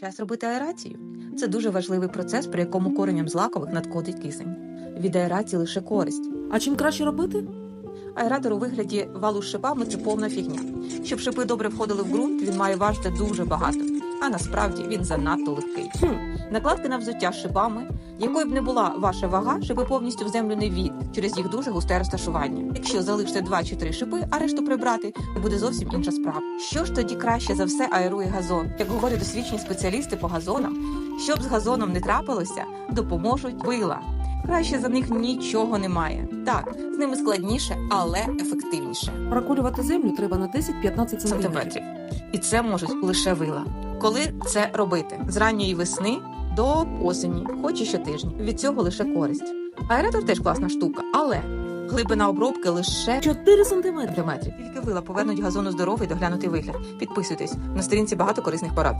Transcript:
Час робити аерацію. Це дуже важливий процес, при якому кореням злакових надходить кисень. Від аерації лише користь. А чим краще робити? Аератор у вигляді валу з шипами це повна фігня. Щоб шипи добре входили в ґрунт, він має важити дуже багато. А насправді він занадто легкий. Хм, Накладки на взуття з шипами, якою б не була ваша вага, шипи повністю в землю не війдуть через їх дуже густе розташування. Якщо залишите два чи три шипи, а решту прибрати, то буде зовсім інша справа. Що ж тоді краще за все аерує газон? Як говорять досвідчені спеціалісти по газонам, щоб з газоном не трапилося, допоможуть вила. Краще за них нічого немає. Так, з ними складніше, але ефективніше. проколювати землю треба на 10-15 см. сантиметрів. І це можуть лише вила. Коли це робити? З ранньої весни до осені, хоч і щотижні. Від цього лише користь. Аератор теж класна штука, але глибина обробки лише 4 см. Тільки вила повернуть газону здоровий доглянутий вигляд. Підписуйтесь на сторінці багато корисних порад.